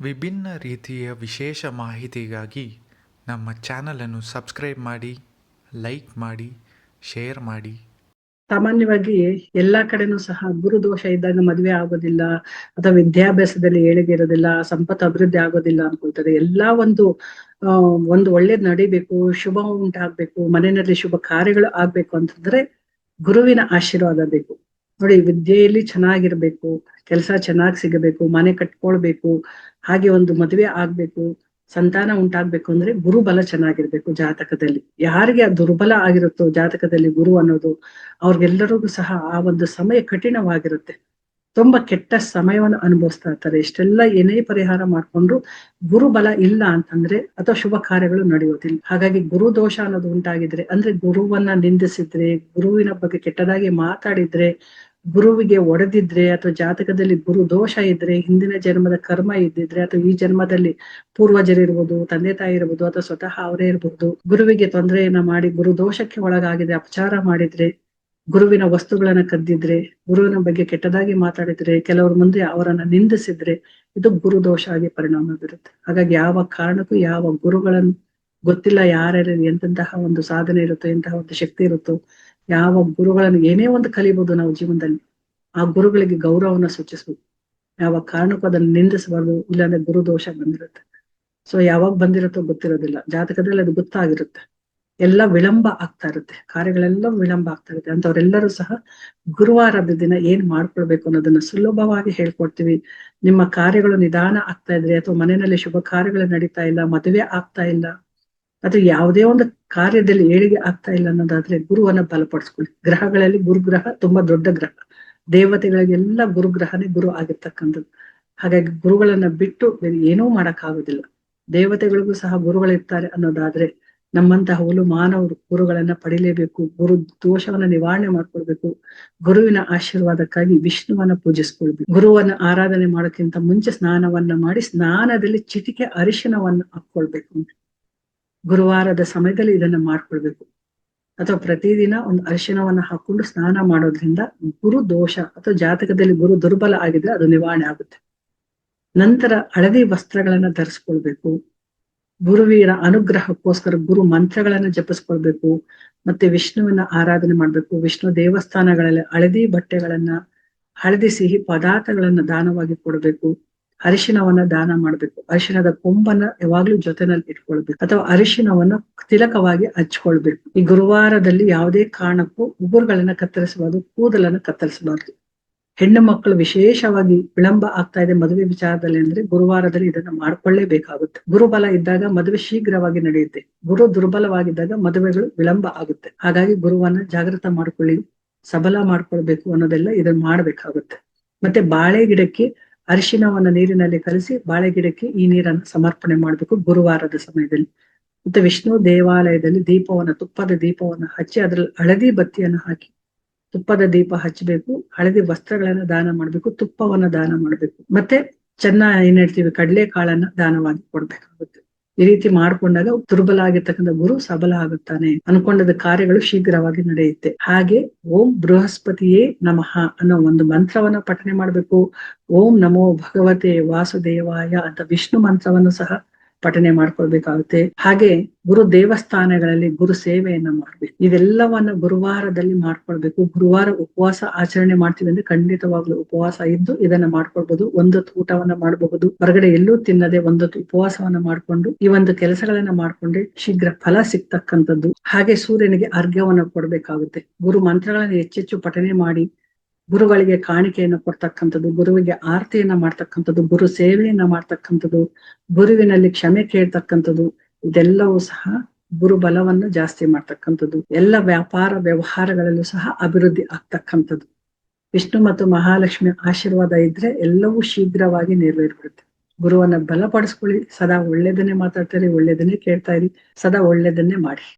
ವಿಭಿನ್ನ ರೀತಿಯ ವಿಶೇಷ ಮಾಹಿತಿಗಾಗಿ ನಮ್ಮ ಚಾನಲನ್ನು ಸಬ್ಸ್ಕ್ರೈಬ್ ಮಾಡಿ, ಲೈಕ್ ಮಾಡಿ, ಶೇರ್ ಮಾಡಿ. ಸಾಮಾನ್ಯವಾಗಿ ಎಲ್ಲಾ ಕಡೆನೂ ಸಹ ಗುರು ದೋಷ ಇದ್ದಾಗ ಮದುವೆ ಆಗೋದಿಲ್ಲ, ಅಥವಾ ವಿದ್ಯಾಭ್ಯಾಸದಲ್ಲಿ ಏಳಿಗೆ ಇರೋದಿಲ್ಲ, ಸಂಪತ್ತು ಅಭಿವೃದ್ಧಿ ಆಗೋದಿಲ್ಲ ಅನ್ಕೊಳ್ತಾರೆ ಎಲ್ಲಾ ಒಂದು ಒಂದು ಒಳ್ಳೇದ್ ನಡಿಬೇಕು, ಶುಭ ಉಂಟಾಗ್ಬೇಕು, ಮನೆಯಲ್ಲಿ ಶುಭ ಕಾರ್ಯಗಳು ಆಗ್ಬೇಕು ಅಂತಂದ್ರೆ ಗುರುವಿನ ಆಶೀರ್ವಾದ ಬೇಕು. ನೋಡಿ, ವಿದ್ಯೆಯಲ್ಲಿ ಚೆನ್ನಾಗಿರ್ಬೇಕು, ಕೆಲಸ ಚೆನ್ನಾಗಿ ಸಿಗಬೇಕು, ಮನೆ ಕಟ್ಕೊಳ್ಬೇಕು, ಹಾಗೆ ಒಂದು ಮದುವೆ ಆಗ್ಬೇಕು, ಸಂತಾನ ಉಂಟಾಗ್ಬೇಕು ಅಂದ್ರೆ ಗುರು ಬಲ ಚೆನ್ನಾಗಿರ್ಬೇಕು ಜಾತಕದಲ್ಲಿ. ಯಾರಿಗೆ ದುರ್ಬಲ ಆಗಿರುತ್ತೋ ಜಾತಕದಲ್ಲಿ ಗುರು ಅನ್ನೋದು, ಅವ್ರಿಗೆಲ್ಲರಿಗೂ ಸಹ ಆ ಒಂದು ಸಮಯ ಕಠಿಣವಾಗಿರುತ್ತೆ. ತುಂಬಾ ಕೆಟ್ಟ ಸಮಯವನ್ನು ಅನುಭವಿಸ್ತಾ ಇರ್ತಾರೆ. ಇಷ್ಟೆಲ್ಲ ಏನೇ ಪರಿಹಾರ ಮಾಡಿಕೊಂಡ್ರು ಗುರು ಬಲ ಇಲ್ಲ ಅಂತಂದ್ರೆ ಅಥವಾ ಶುಭ ಕಾರ್ಯಗಳು ನಡೆಯೋದಿಲ್ಲ. ಹಾಗಾಗಿ ಗುರು ದೋಷ ಅನ್ನೋದು ಉಂಟಾಗಿದ್ರೆ, ಅಂದ್ರೆ ಗುರುವನ್ನ ನಿಂದಿಸಿದ್ರೆ, ಗುರುವಿನ ಬಗ್ಗೆ ಕೆಟ್ಟದಾಗಿ ಮಾತಾಡಿದ್ರೆ ಗುರುವಿಗೆ ಒಡೆದಿದ್ರೆ ಅಥವಾ ಜಾತಕದಲ್ಲಿ ಗುರು ದೋಷ ಇದ್ರೆ, ಹಿಂದಿನ ಜನ್ಮದ ಕರ್ಮ ಇದ್ದಿದ್ರೆ ಅಥವಾ ಈ ಜನ್ಮದಲ್ಲಿ ಪೂರ್ವಜರಿರ್ಬೋದು ತಂದೆ ತಾಯಿ ಇರ್ಬೋದು ಅಥವಾ ಸ್ವತಃ ಅವರೇ ಇರಬಹುದು ಗುರುವಿಗೆ ತೊಂದರೆಯನ್ನ ಮಾಡಿ ಗುರು ದೋಷಕ್ಕೆ ಒಳಗಾಗಿದೆ, ಅಪಚಾರ ಮಾಡಿದ್ರೆ, ಗುರುವಿನ ವಸ್ತುಗಳನ್ನ ಕದ್ದಿದ್ರೆ, ಗುರುವಿನ ಬಗ್ಗೆ ಕೆಟ್ಟದಾಗಿ ಮಾತಾಡಿದ್ರೆ, ಕೆಲವ್ರ ಮುಂದೆ ಅವರನ್ನ ನಿಂದಿಸಿದ್ರೆ, ಇದು ಗುರು ದೋಷ ಆಗಿ ಪರಿಣಾಮ ಬೀರುತ್ತೆ. ಹಾಗಾಗಿ ಯಾವ ಕಾರಣಕ್ಕೂ ಯಾವ ಗುರುಗಳನ್ನು ಗೊತ್ತಿಲ್ಲ ಯಾರ್ಯಾರು ಎಂತಹ ಒಂದು ಸಾಧನೆ ಇರುತ್ತೋ, ಎಂತಹ ಒಂದು ಶಕ್ತಿ ಇರುತ್ತೋ ಯಾವ ಗುರುಗಳನ್ನು ಏನೇ ಒಂದು ಕಲಿಬಹುದು ನಾವು ಜೀವನದಲ್ಲಿ, ಆ ಗುರುಗಳಿಗೆ ಗೌರವನ ಸೂಚಿಸ್ಬೇಕು ಯಾವ ಕಾರಣಕ್ಕೂ ಅದನ್ನ ನಿಂದಿಸಬಾರ್ದು, ಇಲ್ಲಾಂದ್ರೆ ಗುರು ದೋಷ ಬಂದಿರುತ್ತೆ. ಸೊ ಯಾವಾಗ ಬಂದಿರುತ್ತೋ ಗೊತ್ತಿರೋದಿಲ್ಲ. ಜಾತಕದಲ್ಲಿ ಅದು ಗೊತ್ತಾಗಿರುತ್ತೆ. ಎಲ್ಲ ವಿಳಂಬ ಆಗ್ತಾ ಇರುತ್ತೆ. ಕಾರ್ಯಗಳೆಲ್ಲ ವಿಳಂಬ ಆಗ್ತಾ ಇರುತ್ತೆ. ಅಂತವ್ರೆಲ್ಲರೂ ಸಹ ಗುರುವಾರದ ದಿನ ಏನ್ ಮಾಡ್ಕೊಳ್ಬೇಕು ಅನ್ನೋದನ್ನ ಸುಲಭವಾಗಿ ಹೇಳ್ಕೊಡ್ತೀವಿ. ನಿಮ್ಮ ಕಾರ್ಯಗಳು ನಿಧಾನ ಆಗ್ತಾ ಇದ್ರೆ ಅಥವಾ ಮನೆಯಲ್ಲಿ ಶುಭ ಕಾರ್ಯಗಳು ನಡೀತಾ ಇಲ್ಲ, ಮದುವೆ ಆಗ್ತಾ ಇಲ್ಲ, ಅಥವಾ ಯಾವುದೇ ಒಂದು ಕಾರ್ಯದಲ್ಲಿ ಏಳಿಗೆ ಆಗ್ತಾ ಇಲ್ಲ ಅನ್ನೋದಾದ್ರೆ ಗುರುವನ್ನ ಬಲಪಡಿಸ್ಕೊಳ್ಳಿ. ಗ್ರಹಗಳಲ್ಲಿ ಗುರುಗ್ರಹ ತುಂಬಾ ದೊಡ್ಡ ಗ್ರಹ. ದೇವತೆಗಳಿಗೆಲ್ಲ ಗುರುಗ್ರಹನೇ ಗುರು ಆಗಿರ್ತಕ್ಕಂಥದ್ದು. ಹಾಗಾಗಿ ಗುರುಗಳನ್ನ ಬಿಟ್ಟು ಬೇರೆ ಏನೂ ಮಾಡಕ್ ಆಗುದಿಲ್ಲ ದೇವತೆಗಳಿಗೂ ಸಹ ಗುರುಗಳಿರ್ತಾರೆ ಅನ್ನೋದಾದ್ರೆ ನಮ್ಮಂತಹ ಹುಲು ಮಾನವರು ಗುರುಗಳನ್ನ ಪಡಿಲೇಬೇಕು. ಗುರು ದೋಷವನ್ನ ನಿವಾರಣೆ ಮಾಡ್ಕೊಳ್ಬೇಕು. ಗುರುವಿನ ಆಶೀರ್ವಾದಕ್ಕಾಗಿ ವಿಷ್ಣುವನ್ನ ಪೂಜಿಸ್ಕೊಳ್ಬೇಕು. ಗುರುವನ್ನ ಆರಾಧನೆ ಮಾಡೋಕ್ಕಿಂತ ಮುಂಚೆ ಸ್ನಾನವನ್ನ ಮಾಡಿ ಸ್ನಾನದಲ್ಲಿ ಚಿಟಿಕೆ ಅರಿಶಿನವನ್ನ ಹಾಕೊಳ್ಬೇಕು ಗುರುವಾರದ ಸಮಯದಲ್ಲಿ ಇದನ್ನ ಮಾಡ್ಕೊಳ್ಬೇಕು. ಅಥವಾ ಪ್ರತಿದಿನ ಒಂದು ಅರಿಶಿನವನ್ನ ಹಾಕೊಂಡು ಸ್ನಾನ ಮಾಡೋದ್ರಿಂದ ಗುರು ದೋಷ ಅಥವಾ ಜಾತಕದಲ್ಲಿ ಗುರು ದುರ್ಬಲ ಆಗಿದ್ರೆ ಅದು ನಿವಾರಣೆ ಆಗುತ್ತೆ. ನಂತರ ಹಳದಿ ವಸ್ತ್ರಗಳನ್ನ ಧರಿಸ್ಕೊಳ್ಬೇಕು. ಗುರುವಿನ ಅನುಗ್ರಹಕ್ಕೋಸ್ಕರ ಗುರು ಮಂತ್ರಗಳನ್ನ ಜಪಿಸ್ಕೊಳ್ಬೇಕು. ಮತ್ತೆ ವಿಷ್ಣುವಿನ ಆರಾಧನೆ ಮಾಡ್ಬೇಕು. ವಿಷ್ಣು ದೇವಸ್ಥಾನಗಳಲ್ಲಿ ಹಳದಿ ಬಟ್ಟೆಗಳನ್ನ, ಹಳದಿ ಸಿಹಿ ಪದಾರ್ಥಗಳನ್ನ ದಾನವಾಗಿ ಕೊಡಬೇಕು. ಅರಿಶಿನವನ್ನ ದಾನ ಮಾಡ್ಬೇಕು. ಅರಿಶಿನದ ಕೊಂಬನ್ನ ಯಾವಾಗ್ಲೂ ಜೊತೆನಲ್ಲಿ ಇಟ್ಕೊಳ್ಬೇಕು. ಅಥವಾ ಅರಿಶಿನವನ್ನ ತಿಲಕವಾಗಿ ಹಚ್ಕೊಳ್ಬೇಕು. ಈ ಗುರುವಾರದಲ್ಲಿ ಯಾವುದೇ ಕಾರಣಕ್ಕೂ ಉಗುರುಗಳನ್ನ ಕತ್ತರಿಸಬಾರ್ದು, ಕೂದಲನ್ನ ಕತ್ತರಿಸಬಾರ್ದು. ಹೆಣ್ಣು ಮಕ್ಕಳು ವಿಶೇಷವಾಗಿ ವಿಳಂಬ ಆಗ್ತಾ ಇದೆ ಮದುವೆ ವಿಚಾರದಲ್ಲಿ ಅಂದ್ರೆ ಗುರುವಾರದಲ್ಲಿ ಇದನ್ನ ಮಾಡ್ಕೊಳ್ಳೇಬೇಕಾಗುತ್ತೆ. ಗುರುಬಲ ಇದ್ದಾಗ ಮದುವೆ ಶೀಘ್ರವಾಗಿ ನಡೆಯುತ್ತೆ. ಗುರು ದುರ್ಬಲವಾಗಿದ್ದಾಗ ಮದುವೆಗಳು ವಿಳಂಬ ಆಗುತ್ತೆ. ಹಾಗಾಗಿ ಗುರುವನ್ನ ಜಾಗೃತ ಮಾಡ್ಕೊಳ್ಳಿ, ಸಬಲ ಮಾಡ್ಕೊಳ್ಬೇಕು ಅನ್ನೋದೆಲ್ಲ ಇದನ್ನ ಮಾಡ್ಬೇಕಾಗುತ್ತೆ. ಮತ್ತೆ ಬಾಳೆ ಗಿಡಕ್ಕೆ ಅರಿಶಿನವನ್ನ ನೀರಿನಲ್ಲಿ ಕಲಸಿ ಬಾಳೆ ಗಿಡಕ್ಕೆ ಈ ನೀರನ್ನು ಸಮರ್ಪಣೆ ಮಾಡಬೇಕು ಗುರುವಾರದ ಸಮಯದಲ್ಲಿ. ಮತ್ತೆ ವಿಷ್ಣು ದೇವಾಲಯದಲ್ಲಿ ದೀಪವನ್ನ, ತುಪ್ಪದ ದೀಪವನ್ನ ಹಚ್ಚಿ ಅದ್ರಲ್ಲಿ ಹಳದಿ ಬತ್ತಿಯನ್ನು ಹಾಕಿ ತುಪ್ಪದ ದೀಪ ಹಚ್ಚಬೇಕು, ಹಳದಿ ವಸ್ತ್ರಗಳನ್ನ ದಾನ ಮಾಡ್ಬೇಕು, ತುಪ್ಪವನ್ನ ದಾನ ಮಾಡ್ಬೇಕು. ಮತ್ತೆ ಚೆನ್ನ ಏನ್ ಹೇಳ್ತೀವಿ ಕಡಲೆ ಕಾಳನ್ನ ದಾನವಾಗಿ ಕೊಡ್ಬೇಕಾಗುತ್ತೆ. ಈ ರೀತಿ ಮಾಡ್ಕೊಂಡಾಗ ದುರ್ಬಲ ಆಗಿರ್ತಕ್ಕಂಥ ಗುರು ಸಬಲ ಆಗುತ್ತಾನೆ ಅನ್ಕೊಂಡದ ಕಾರ್ಯಗಳು ಶೀಘ್ರವಾಗಿ ನಡೆಯುತ್ತೆ. ಹಾಗೆ ಓಂ ಬೃಹಸ್ಪತಿಯೇ ನಮಃ ಅನ್ನೋ ಒಂದು ಮಂತ್ರವನ್ನ ಪಠನೆ ಮಾಡ್ಬೇಕು. ಓಂ ನಮೋ ಭಗವತೆ ವಾಸುದೇವಾಯ ಅಂತ ವಿಷ್ಣು ಮಂತ್ರವನ್ನು ಸಹ ಪಠನೆ ಮಾಡ್ಕೊಳ್ಬೇಕಾಗುತ್ತೆ. ಹಾಗೆ ಗುರು ದೇವಸ್ಥಾನಗಳಲ್ಲಿ ಗುರು ಸೇವೆಯನ್ನ ಮಾಡ್ಬೇಕು. ಇದೆಲ್ಲವನ್ನ ಗುರುವಾರದಲ್ಲಿ ಮಾಡ್ಕೊಳ್ಬೇಕು. ಗುರುವಾರ ಉಪವಾಸ ಆಚರಣೆ ಮಾಡ್ತೀವಿ ಅಂದ್ರೆ ಖಂಡಿತವಾಗ್ಲೂ ಉಪವಾಸ ಇದ್ದು ಇದನ್ನ ಮಾಡ್ಕೊಳ್ಬಹುದು ಒಂದೊತ್ತು ಊಟವನ್ನ ಮಾಡಬಹುದು. ಹೊರಗಡೆ ಎಲ್ಲೂ ತಿನ್ನದೆ ಒಂದೊತ್ತು ಉಪವಾಸವನ್ನ ಮಾಡ್ಕೊಂಡು ಈ ಒಂದು ಕೆಲಸಗಳನ್ನ ಮಾಡ್ಕೊಂಡ್ರೆ ಶೀಘ್ರ ಫಲ ಸಿಗ್ತಕ್ಕಂಥದ್ದು. ಹಾಗೆ ಸೂರ್ಯನಿಗೆ ಅರ್ಘ್ಯವನ್ನ ಕೊಡ್ಬೇಕಾಗುತ್ತೆ. ಗುರು ಮಂತ್ರಗಳನ್ನ ಹೆಚ್ಚೆಚ್ಚು ಪಠನೆ ಮಾಡಿ ಗುರುಗಳಿಗೆ ಕಾಣಿಕೆಯನ್ನ ಕೊಡ್ತಕ್ಕಂಥದ್ದು, ಗುರುವಿಗೆ ಆರತಿಯನ್ನ ಮಾಡ್ತಕ್ಕಂಥದ್ದು, ಗುರು ಸೇವೆಯನ್ನ ಮಾಡ್ತಕ್ಕಂಥದ್ದು, ಗುರುವಿನಲ್ಲಿ ಕ್ಷಮೆ ಕೇಳ್ತಕ್ಕಂಥದ್ದು, ಇದೆಲ್ಲವೂ ಸಹ ಗುರು ಬಲವನ್ನು ಜಾಸ್ತಿ ಮಾಡ್ತಕ್ಕಂಥದ್ದು. ಎಲ್ಲ ವ್ಯಾಪಾರ ವ್ಯವಹಾರಗಳಲ್ಲೂ ಸಹ ಅಭಿವೃದ್ಧಿ ಆಗ್ತಕ್ಕಂಥದ್ದು. ವಿಷ್ಣು ಮತ್ತು ಮಹಾಲಕ್ಷ್ಮಿ ಆಶೀರ್ವಾದ ಇದ್ರೆ ಎಲ್ಲವೂ ಶೀಘ್ರವಾಗಿ ನೆರವೇರ್ಬಿಡುತ್ತೆ. ಗುರುವನ್ನ ಬಲಪಡಿಸ್ಕೊಳ್ಳಿ. ಸದಾ ಒಳ್ಳೇದನ್ನೇ ಮಾತಾಡ್ತಾರೆ ಒಳ್ಳೇದನ್ನೇ ಕೇಳ್ತಾ ಇರಿ, ಸದಾ ಒಳ್ಳೇದನ್ನೇ ಮಾಡಿ.